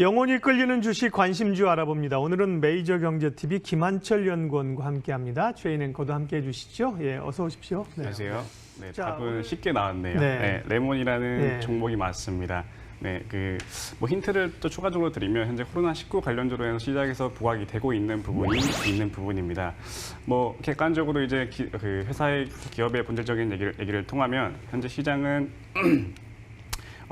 영혼이 끌리는 주식 관심주 알아봅니다. 오늘은 메이저 경제TV 김한철 연구원과 함께합니다. 최인 앵커도 함께해 주시죠. 예, 어서 오십시오. 네. 안녕하세요. 네, 자, 답은 오늘- 쉽게 나왔네요. 네. 네. 레몬이라는 네. 종목이 맞습니다. 네, 그 뭐 힌트를 또 추가적으로 드리면 현재 코로나 19 관련주로 해서 시장에서 부각이 되고 있는 부분이 있는 부분입니다. 뭐 객관적으로 이제 기- 그 회사의 기업의 본질적인 얘기를, 얘기를 통하면 현재 시장은 어,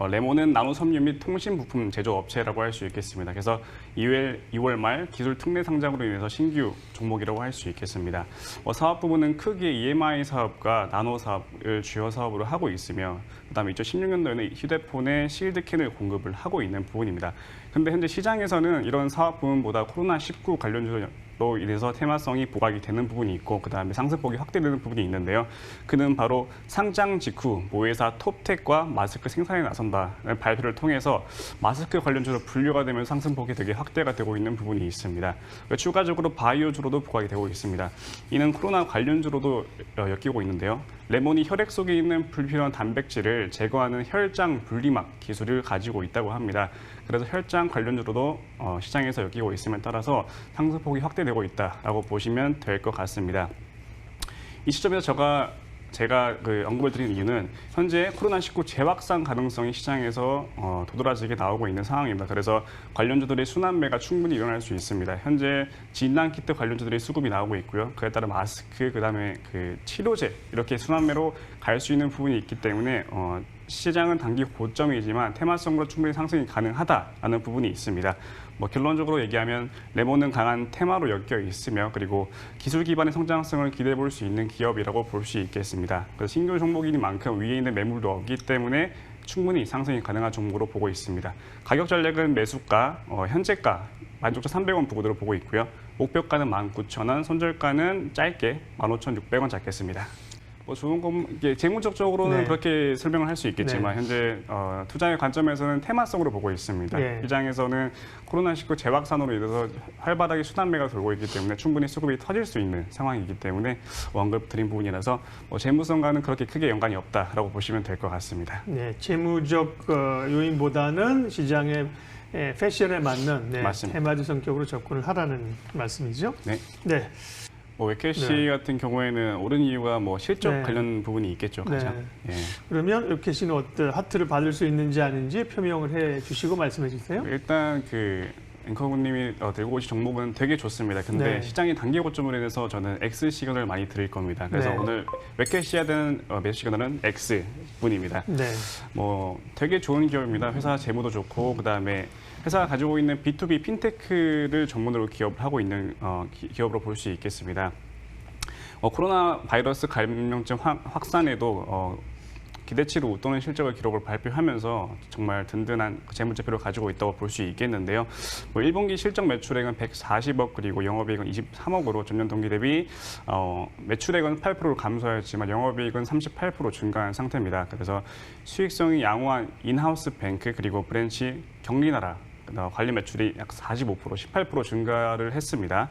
레몬은 나노 섬유 및 통신 부품 제조 업체라고 할 수 있겠습니다. 그래서 2월, 2월 말 기술 특례 상장으로 인해서 신규 종목이라고 할 수 있겠습니다. 어, 사업 부분은 크게 EMI 사업과 나노 사업을 주요 사업으로 하고 있으며 그다음에 2016년도에는 휴대폰에 실드캔을 공급을 하고 있는 부분입니다. 근데 현재 시장에서는 이런 사업 부분보다 코로나19 관련주 로 인해서 테마성이 부각이 되는 부분이 있고 그다음에 상승폭이 확대되는 부분이 있는데요. 그는 바로 상장 직후 모회사 톱텍과 마스크 생산에 나선다는 발표를 통해서 마스크 관련주로 분류가 되면 상승폭이 되게 확대가 되고 있는 부분이 있습니다. 추가적으로 바이오주로도 부각이 되고 있습니다. 이는 코로나 관련주로도 어, 엮이고 있는데요. 레몬이 혈액 속에 있는 불필요한 단백질을 제거하는 혈장 분리막 기술을 가지고 있다고 합니다. 그래서 혈장 관련주로도 어, 시장에서 엮이고 있음에 따라서 상승폭이 확대 되고 있다라고 보시면 될 것 같습니다. 이 시점에서 제가 제가 그 언급을 드린 이유는 현재 코로나19 재확산 가능성이 시장에서 어, 도드라지게 나오고 있는 상황입니다. 그래서 관련주들의 순환매가 충분히 일어날 수 있습니다. 현재 진단키트 관련주들의 수급이 나오고 있고요. 그에 따라 마스크, 그다음에 그 치료제 이렇게 순환매로 갈 수 있는 부분이 있기 때문에 어, 시장은 단기 고점이지만 테마성으로 충분히 상승이 가능하다라는 부분이 있습니다. 뭐 결론적으로 얘기하면 레몬은 강한 테마로 엮여 있으며 그리고 기술 기반의 성장성을 기대해 볼 수 있는 기업이라고 볼 수 있겠습니다. 그래서 신규 종목이니만큼 위에 있는 매물도 없기 때문에 충분히 상승이 가능한 종목으로 보고 있습니다. 가격 전략은 매수가, 어, 현재가 16,300원 부근으로 보고 있고요. 목표가는 19,000원, 손절가는 짧게 15,600원 잡겠습니다. 뭐 좋은 건 이게 재무적적으로는 네. 그렇게 설명을 할 수 있겠지만 네. 현재 어, 투자의 관점에서는 테마성으로 보고 있습니다. 예. 시장에서는 코로나19 재확산으로 인해서 활발하게 순환매가 돌고 있기 때문에 충분히 수급이 터질 수 있는 상황이기 때문에 언급 드린 부분이라서 뭐 재무성과는 그렇게 크게 연관이 없다라고 보시면 될 것 같습니다. 네, 재무적 어, 요인보다는 시장의 에, 패션에 맞는 네, 맞습니다. 테마주 성격으로 접근을 하라는 말씀이죠. 네. 네, 뭐 웨케시 네. 같은 경우에는 오른 이유가 뭐 실적 네. 관련 부분이 있겠죠, 가장. 예. 그러면 씨는 어떤 하트를 받을 수 있는지 아닌지 표명을 해 주시고 말씀해 주세요. 일단 그 앵커님이 어, 들고 오신 종목은 되게 좋습니다. 근데 네. 시장이 단기 고점으로 인해서 저는 X 시그널을 많이 드릴 겁니다. 그래서 네. 오늘 웨케시에 대한 어, 매수 시그널은 X 분입니다. 네, 뭐 되게 좋은 기업입니다. 회사 재무도 좋고 그다음에 회사가 가지고 있는 B2B 핀테크를 전문으로 기업을 하고 있는 어, 기, 기업으로 볼 수 있겠습니다. 어, 코로나 바이러스 감염증 확, 확산에도 어, 기대치를 웃도는 실적을 기록을 발표하면서 정말 든든한 재무제표를 가지고 있다고 볼 수 있겠는데요. 뭐 1분기 실적 매출액은 140억 그리고 영업이익은 23억으로 전년 동기 대비 어, 매출액은 8% 감소하였지만 영업이익은 38% 증가한 상태입니다. 그래서 수익성이 양호한 인하우스 뱅크 그리고 브랜치 경리나라 어, 관리 매출이 약 45%, 18% 증가를 했습니다.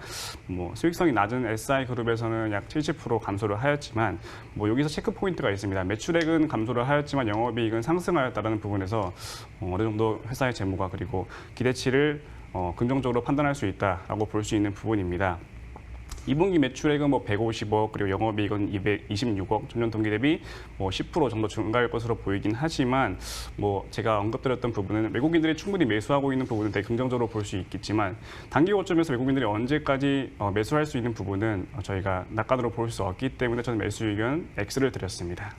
뭐 수익성이 낮은 SI 그룹에서는 약 70% 감소를 하였지만 뭐 여기서 체크 포인트가 있습니다. 매출액은 감소를 하였지만 영업이익은 상승하였다는 부분에서 어, 어느 정도 회사의 재무가 그리고 기대치를 어, 긍정적으로 판단할 수 있다라고 볼 수 있는 부분입니다. 2분기 매출액은 뭐 150억 그리고 영업이익은 226억 전년 동기 대비 뭐 10% 정도 증가할 것으로 보이긴 하지만 뭐 제가 언급드렸던 부분은 외국인들이 충분히 매수하고 있는 부분은 되게 긍정적으로 볼 수 있겠지만 단기 고점에서 외국인들이 언제까지 어, 매수할 수 있는 부분은 어, 저희가 낙관으로 볼 수 없기 때문에 저는 매수 의견 X를 드렸습니다.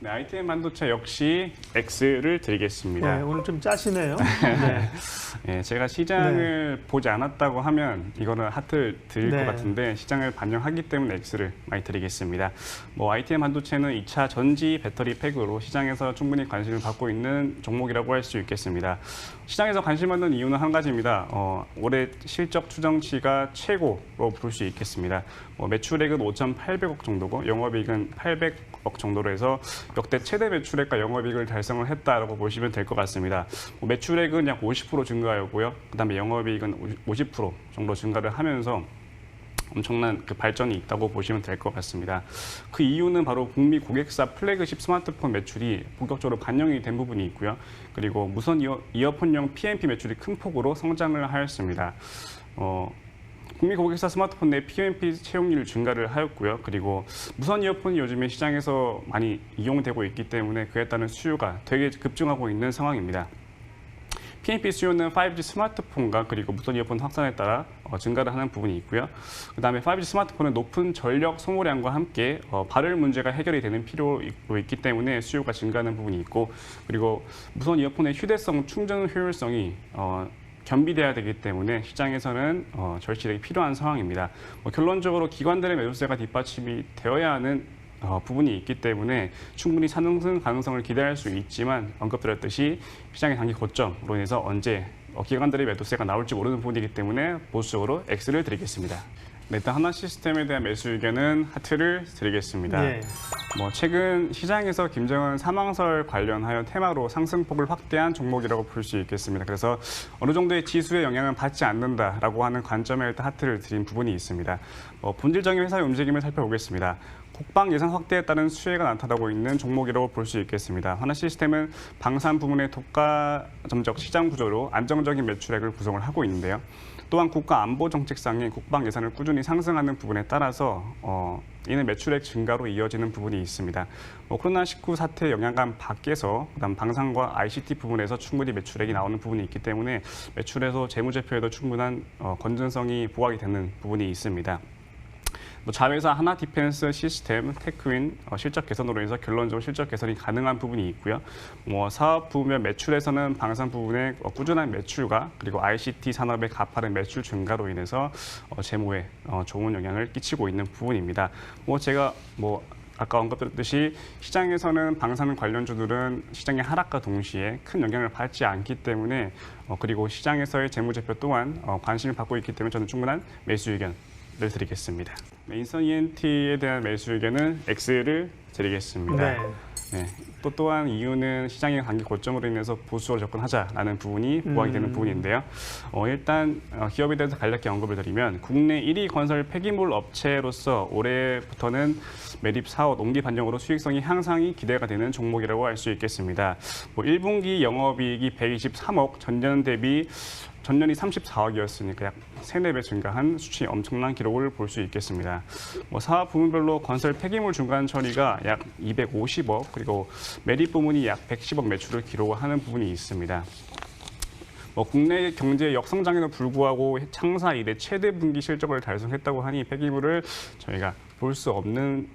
네, ITM 반도체 역시 X를 드리겠습니다. 네, 오늘 좀 짜시네요. 네, 예, 제가 시장을 보지 않았다고 하면 이거는 하트를 드릴 네. 것 같은데 시장을 반영하기 때문에 X를 많이 드리겠습니다. 뭐 ITM 반도체는 2차 전지 배터리 팩으로 시장에서 충분히 관심을 받고 있는 종목이라고 할 수 있겠습니다. 시장에서 관심 받는 이유는 한 가지입니다. 어, 올해 실적 추정치가 최고로 볼수 있겠습니다. 뭐 매출액은 5,800억 정도고 영업이익은 800억 정도로 해서 역대 최대 매출액과 영업이익을 달성을 했다라고 보시면 될 것 같습니다. 뭐 매출액은 약 50% 증가하였고요. 그다음에 영업이익은 50% 정도 증가를 하면서 엄청난 그 발전이 있다고 보시면 될 것 같습니다. 그 이유는 바로 북미 고객사 플래그십 스마트폰 매출이 본격적으로 반영이 된 부분이 있고요. 그리고 무선 이어, 이어폰용 PMP 매출이 큰 폭으로 성장을 하였습니다. 어, 국미 고객사 스마트폰 내 PMP 채용률 증가를 하였고요. 그리고 무선 이어폰이 요즘에 시장에서 많이 이용되고 있기 때문에 그에 따른 수요가 되게 급증하고 있는 상황입니다. PMP 수요는 5G 스마트폰과 그리고 무선 이어폰 확산에 따라 어, 증가를 하는 부분이 있고요. 그 다음에 5G 스마트폰은 높은 전력 소모량과 함께 어, 발열 문제가 해결이 되는 필요로 있기 때문에 수요가 증가하는 부분이 있고 그리고 무선 이어폰의 휴대성, 충전 효율성이 어, 겸비돼야 되기 때문에 시장에서는 어, 절실하게 필요한 상황입니다. 뭐 결론적으로 기관들의 매도세가 뒷받침이 되어야 하는 어, 부분이 있기 때문에 충분히 상승 가능성을 기대할 수 있지만 언급드렸듯이 시장의 단기 고점으로 인해서 언제 어, 기관들의 매도세가 나올지 모르는 부분이기 때문에 보수적으로 X를 드리겠습니다. 네, 일단 하나 시스템에 대한 매수 의견은 하트를 드리겠습니다. 예. 뭐 최근 시장에서 김정은 사망설 관련하여 테마로 상승폭을 확대한 종목이라고 볼 수 있겠습니다. 그래서 어느 정도의 지수의 영향은 받지 않는다라고 하는 관점에 일단 하트를 드린 부분이 있습니다. 뭐 본질적인 회사의 움직임을 살펴보겠습니다. 국방 예산 확대에 따른 수혜가 나타나고 있는 종목이라고 볼 수 있겠습니다. 하나 시스템은 방산 부문의 독과 점적 시장 구조로 안정적인 매출액을 구성을 하고 있는데요. 또한 국가 안보 정책상의 국방 예산을 꾸준히 상승하는 부분에 따라서 어, 이는 매출액 증가로 이어지는 부분이 있습니다. 뭐 코로나19 사태 영향감 밖에서 그다음 방산과 ICT 부분에서 충분히 매출액이 나오는 부분이 있기 때문에 매출에서 재무제표에도 충분한 어, 건전성이 부각이 되는 부분이 있습니다. 뭐 자회사 하나 디펜스 시스템 테크윈 어, 실적 개선으로 인해서 결론적으로 실적 개선이 가능한 부분이 있고요. 뭐 사업 부분 매출에서는 방산 부분의 어, 꾸준한 매출과 그리고 ICT 산업의 가파른 매출 증가로 인해서 어, 재무에 어, 좋은 영향을 끼치고 있는 부분입니다. 뭐 제가 뭐 아까 언급드렸듯이 시장에서는 방산 관련주들은 시장의 하락과 동시에 큰 영향을 받지 않기 때문에 어, 그리고 시장에서의 재무제표 또한 어, 관심을 받고 있기 때문에 저는 충분한 매수 의견 을 드리겠습니다. 네, 인선 ENT에 대한 매수 의견은 X를 드리겠습니다. 네. 네. 또 또한 이유는 시장의 단기 고점으로 인해서 보수적으로 접근하자라는 부분이 부각이 되는 음. 부분인데요. 어, 일단 어, 기업에 대해서 간략히 언급을 드리면 국내 1위 건설 폐기물 업체로서 올해부터는 매립 사업 옮기 반영으로 수익성이 향상이 기대가 되는 종목이라고 할 수 있겠습니다. 뭐 1분기 영업이익이 123억, 전년 대비 전년이 34억이었으니까 약 3, 4배 증가한 수치 엄청난 기록을 볼 수 있겠습니다. 뭐 사업 부문별로 건설 폐기물 중간 처리가 약 250억 그리고 매립 부문이 약 110억 매출을 기록하는 부분이 있습니다. 뭐 국내 경제 역성장에도 불구하고 창사 이래 최대 분기 실적을 달성했다고 하니 폐기물을 저희가 볼 수 없는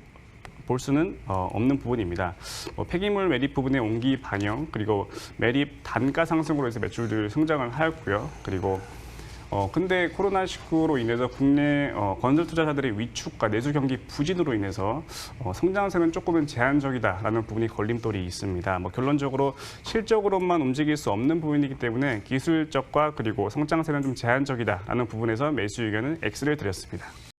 볼 수는 어, 없는 부분입니다. 뭐 폐기물 매립 부분의 온기 반영 그리고 매립 단가 상승으로 해서 매출들 성장을 하였고요. 그리고 어 근데 코로나 19로 인해서 국내 어, 건설 투자자들의 위축과 내수 경기 부진으로 인해서 어, 성장세는 조금은 제한적이다라는 부분이 걸림돌이 있습니다. 뭐 결론적으로 실적으로만 움직일 수 없는 부분이기 때문에 기술적과 그리고 성장세는 좀 제한적이다라는 부분에서 매수 의견은 X를 드렸습니다.